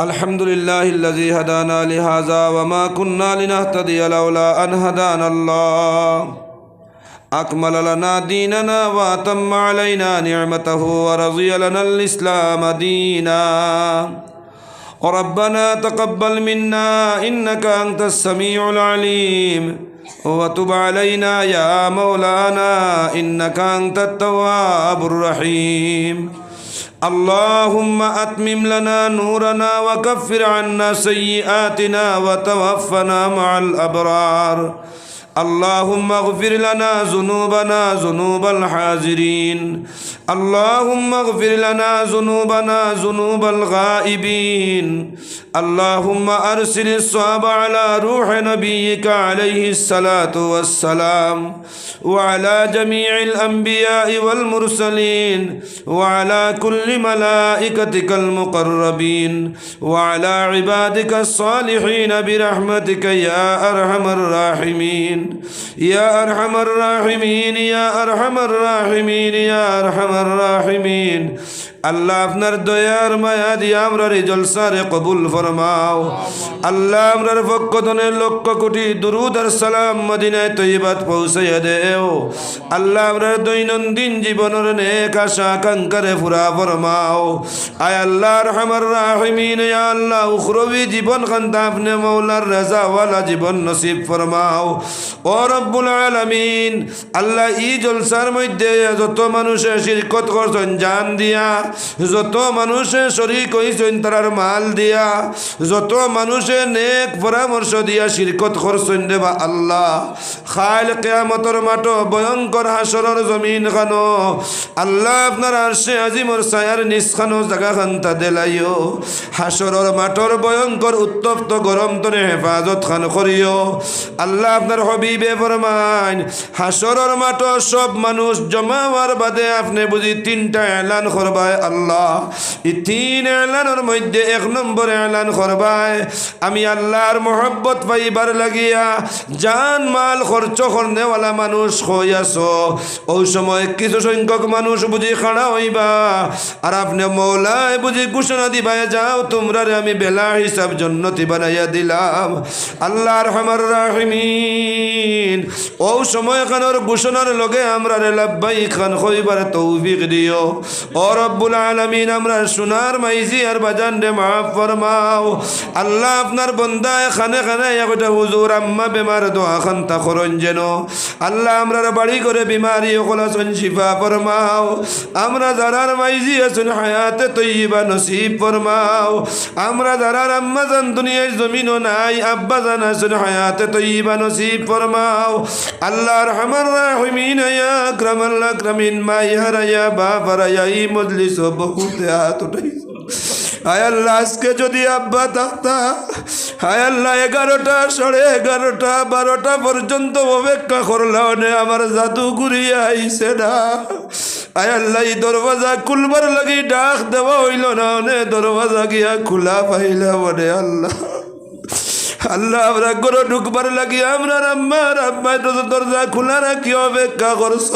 الحمد لله الذي هدانا لهذا وما كنا لنهتدي لولا أن هدانا الله أكمل لنا ديننا وأتم علينا نعمته ورضي لنا الإسلام دينا ربنا تقبل منا إنك أنت السميع العليم وتب علينا يا مولانا إنك أنت التواب الرحيم اللهم أتمم لنا نورنا وكفر عنا سيئاتنا وتوفنا مع الأبرار اللهم اغفر لنا ذنوبنا ذنوب الحاضرين اللهم اغفر لنا ذنوبنا ذنوب الغائبين اللهم أرسل الصواب على روح نبيك عليه الصلاة والسلام وعلى جميع الأنبياء والمرسلين وعلى كل ملائكتك المقربين وعلى عبادك الصالحين برحمتك يا أرحم الراحمين يا أرحم الراحمين يا أرحم الراحمين يا أرحم الراحمين আল্লাহ আপনার দয়ার মায়া দিয়ে আমরা রে জলসারে কবুল ফরমাও আল্লাহ আমরার পক্ষতনের লক্ষ কোটি দুরুদ আর সালাম মদিনায় তৈবাত পৌঁছাইয়া দেও আল্লাহ আমরার দৈনন্দিন জীবনের নেক আশা আকাঙ্ক্ষারে ফুরা ফরমাও আয় আল্লাহ রহমার রাহিমিন ইয়া আল্লাহ উখরবি জীবন খান্তা আপনি মৌলার রাজাওয়ালা জীবন নসিব ফরমাও ও রব্বুল আলামিন, আল্লাহ ই জলসার মধ্যে যত মানুষে শিরকত করছেন, জান দিয়া, যত মানুষে শরিক হইছেন, তারার মাল দিয়া, যত মানুষে নেক পরামর্শ দিয়া শিরকত করছেন দেবা আল্লাহ। খাইল কেয়ামতর মাটো ভয়ঙ্কর হাসরের জমিন খানো। আল্লাহ আপনার আরশে আজিমর ছায়ার নিষ্খানো জায়গা খান্তা দেলাইও। হাসরের মাটোর ভয়ঙ্কর উত্তপ্ত গরম তরে হেফাজত খান করিও। আল্লাহ আপনার হবিবে ফরমাইন হাসরের মাটো সব মানুষ জমা হওয়ার বাদে আপনি বুঝি তিনটা এলান করবায় আল্লাহ। এই তিন এলানোর মধ্যে এক নম্বর এলান করবায় আমি আল্লাহর মোহব্বত পাইবার লাগিয়া জান মাল খরচ করনেওয়ালা মানুষ হই আছো। ওই সময় কিছু সংখ্যক মানুষ বুঝি খাড়া হইবা। আর আপনি মৌলায় বুঝি ঘোষণা দিবাই, যাও তোমরা আমি বেলা হিসাব জন্নতি বানাইয়া দিলাম। আল্লাহর হামার রাহিমিন। ও সময় খানোর ঘোষণার লগে আমরা রে লাব্বাই খান হইবার তৌফিক দিও। ও রব্বুল আলমিন, আমরা সোনার মাইজি আর বাজান রে মাফ ফরমাও। আল্লাহ আপনার বন্দায় খানে খানে হুজুর আম্মা বেমার দোয়া খান তা করন যেন। আল্লাহ আমরা বাড়ি করে বিমারি ওকলা শিফা ফরমাও। আমরা যারার মাইজি আছেন হায়াতে তৈবা নসিব ফরমাও। আমরা যারার আম্মা জান দুনিয়ায় জমিনও নাই, আব্বা জান আছেন হায়াতে তৈবা নসিব ফরমাও। আল্লাহ রহমান রাহিমিন, ইয়া আকরামাল আকরামিন, মা ইয়া ই মজলিস বহুত হাত উঠাইছে। হায় আল্লাহ, আজকে যদি আব্বা থাকতা হায় আল্লাহ, এগারোটা সাড়ে এগারোটা বারোটা পর্যন্ত অপেক্ষা করলাম আমার জাদু ঘুরিয়ে আইসে না। আয় আল্লাহ দরওয়াজা খুলবার লাগি ডাক দেওয়া হইল না নে দরওয়াজা গিয়া খোলা পাইলা বলে আল্লাহ। আল্লাহ, আমরা গরো ঢুকবার লাগি, আমরা আম্মার আম্মায় তো দরজা খোলা রাখি, অপেক্ষা করছ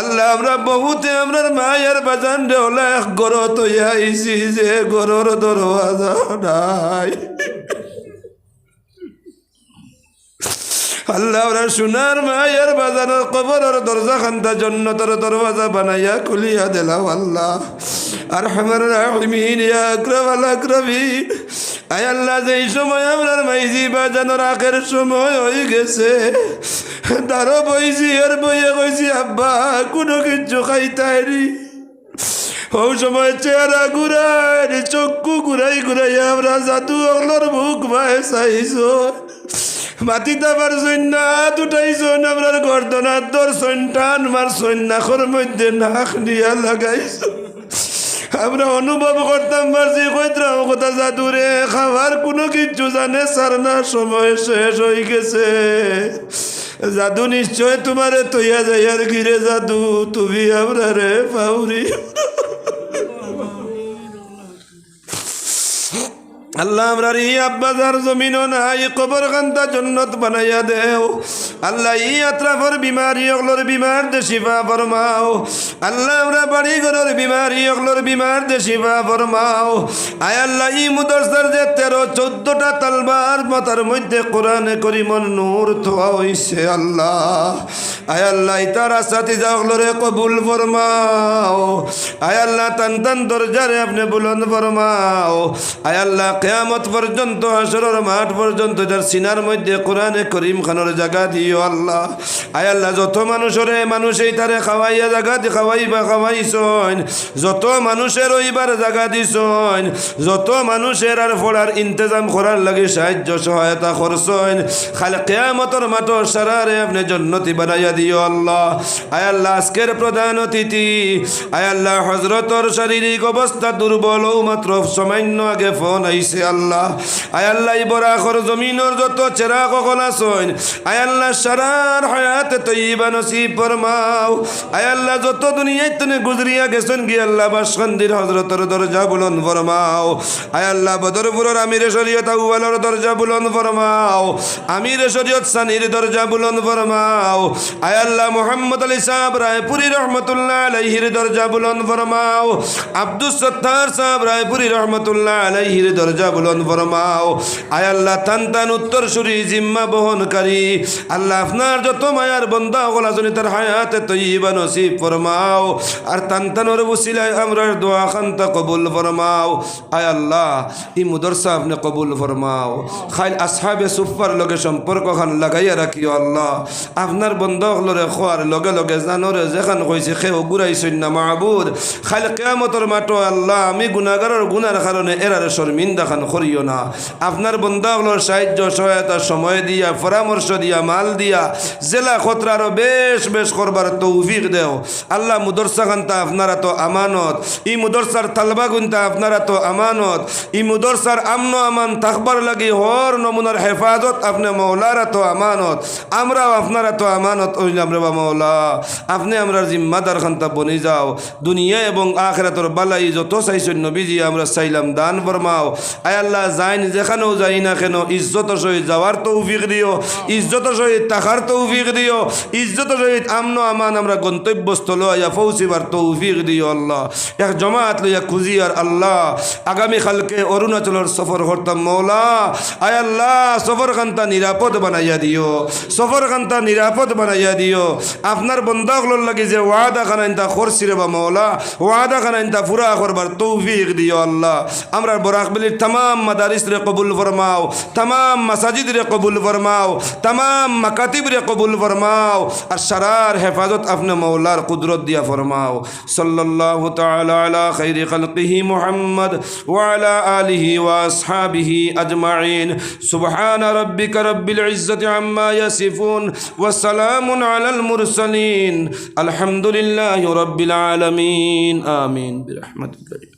আল্লাহ, আমরা বহুতে আমরার মায়ের বাজান রে এক গরো তো আইছি যে গরোর দরওয়াজা নাই। আল্লাহ আমরা সোনার মায়ের বাজারের কবরের দরজা খান্তা জন্নতর দরওয়াজা বানাইয়া খুলিয়া দিলাম আল্লাহ। আর আমার রাহিমিন, ইয়া আয় আল্লাহ, যেই সময় আমার মাইজি বাজানোর আখের সময় হয়ে গেছে, তারও বইছি আর বইয়ে কইছি, আব্বা, কোনো কিছু খাইতাইনি ও সময় চেহারা ঘুরাই চক্ষু ঘুরাই ঘুরাই আমরা জাদু অগলোর মুখ ভাই চাইছো। মাটিতে আমার সৈন্য দুটাইছন আমরা গর্দনার দর সৈন্যান মার সৈন্যাখর মধ্যে নাক দিয়া লাগাইছো। আমরা অনুভব করতাম পারছি কইতাম কথা জাদুরে, খাবার কোনো কিছু জানে সারনা সময় শেষ হয়ে গেছে। জাদু নিশ্চয় তোমারে তৈয়া যাইয়ার গিরে জাদু, তুমি আমরা রে পাউরি। আল্লাহ আমরা ই আব্বাজার জমিনও নাই কবর কান্দা জন্নত বানাইয়া দেও। আল্লাহ ই আত্রাফর বিমারি অগলোর বিমার দে শিফা ফরমাও। আল্লাহ আমরা বাড়ি ঘরের বিমারি অগলোর বিমার দে শিফা ফরমাও। আয় আল্লাহ ই মুদরসার যে তেরো, চোদ্দটা তালবার মাথার মধ্যে কোরআনে করিমন নূর থোয়া হইছে আল্লাহ। আয় আল্লাহ তারা সাথী যাওগলোরে কবুল ফরমাও। আয় আল্লাহ তান তান দরজারে আপনি বুলন্দ ফরমাও। আয় আল্লাহ কেয়ামত পর্যন্ত আসরের মাঠ পর্যন্ত যার সিনার মধ্যে কোরআনে করিম খানোর জায়গা দিও। আল্লাহ। আয় আল্লাহ, যত মানুষরে মানুষ তারে খাওয়াইয়া জায়গা দি খাওয়াইবা খাওয়াইছন যত মানুষের ওইবার জায়গা দিছন যত মানুষের আর পড়ার ইন্তজাম করার লাগে সাহায্য, সহায়তা করছন খালি কেয়ামতর মাঠ সারারে আপনি জন্নতি বানাইয়া দিও আল্লাহ। আয় আল্লাহ, আজকের প্রধান অতিথি। আয় আল্লাহ হজরতর শারীরিক অবস্থা দুর্বল ও মাত্র সামান্য আগে ফোন আইছে আল্লাহ। আয় আল্লাহ বরাখর জমিনের যত চেরা কখন আসন আয় আল্লাহ সারার হায়াতে তৈবা নসিব ফরমাও। আয় আল্লাহ, যত দুনিয়ায় তুমি গুজরিয়া গেছেন গিয়ে আল্লাহ বাসন্দির হজরতর দরজা বুলন ফরমাও। আয় আল্লাহ, বদরপুরের আমির শরীয়ত আউ্বালর দরজা বুলন ফরমাও। আমির শরীয়ত সানির দরজা বুলন ফরমাও। আয় আল্লাহ, মোহাম্মদ আলী সাহেব রায়পুরি রহমতুল্লাহ আলাইহির দরজা বুলন ফরমাও। আব্দুল সত্তার সাহেব রায়পুরি রহমতুল্লাহ আলাইহির দরজা বুলন ফরমাও। আয় আল্লাহ তান তান উত্তর সুরি জিম্মা বহনকারী আল্লাহ আপনার যত মায়ার বন্ধা ওগুলা শুনি তার হায়াতে তৈবা নসিব ফরমাও। আর তান তানোর বুসিলায় আমরার দোয়া খান্তা কবুল ফরমাও। আয় আল্লাহ ই মুদরসা আপনি কবুল ফরমাও। খাইল আসহাবে সুফার লগে সম্পর্ক খান লাগাইয়া রাখিও আল্লাহ। আপনার বন্ধ হলরে খোয়ার লগে লগে জানরে যেখান কইছে সেও ঘুরাইছেন না মাহবুদ। খাইল কেয়ামতর মাটো আল্লাহ, আমি গুণাগারের গুনার কারণে এরার শর্মিন্দা খান করিও না। আপনার বন্ধা হলোর সাহায্য, সহায়তা, সময় দিয়া, পরামর্শ দিয়া, মাল দিয়া, জেলা খতরারও বেশ বেশ করবার তৌফিক দেও। আল্লাহ মুদরসা খান্তা আপনারা তো আমানত, ই মুদরসার তালবা গুনতা আপনারা তো আমানত, ই মুদরসার আমন আমান থাকবার লাগি হর নমুনার হেফাজত আপনি মৌলারা তো আমানত, আমরাও আপনারা তো আমানত হইলাম রে বা মৌলা। আপনি আমরার জিম্মাদার খান্তা বনি যাও। দুনিয়া এবং আখরাতর বালাই যত চাইছেন নবীজি, আমরা চাইলাম দান ফরমাও। আয় আল্লাহ যাইন যেখানেও যাই না কেন ইজ্জতের সহিত যাওয়ার তৌফিক দিও। ইজ্জতের সহিত থাকার তৌফিক দিও। ইজ্জতের সহিত আমন আমান আমরা গন্তব্যস্থল আয়া পৌঁছিবার তৌফিক দিও আল্লাহ। এক জমাত লইয়া খুঁজিয়ার আল্লাহ। আগামী কালকে অরুণাচলের সফর করতাম মৌলা। আয় আল্লাহ সফর খান্তা নিরাপদ বানাইয়া দিও। সফর খান্তা নিরাপদ বানাইয়া দিও। আপনার বন্ধাগুলোর লাগে যে ওয়াদা খানাইন তা করছি রে বা মৌলা, ওয়াদা খানাইন তা পুরা করবার তৌফিক দিও আল্লাহ। আমরা বরাকবিলির তাম মাদারিস রে কবুল ফরমাও তাম মাসাজিদ রে কবুল ফরমাও তাম মাকাতিব রে কবুল ফরমাও, আর সারার হেফাজত আপনি মৌলার কুদরত দিয়া ফরমাও। আলা খাইরি খালকিহি মুহাম্মদ ওয়া আলিহি ওয়া আসহাবিহি আজমাইন। সুবহানা রাব্বিকা রাব্বিল ইজ্জাতি আম্মা ইয়াসিফুন ওয়া সালামুন আলাল মুরসালিন। আলহামদুলিল্লাহি রাব্বিল আলামিন। আমিন। বিরহমাতিকা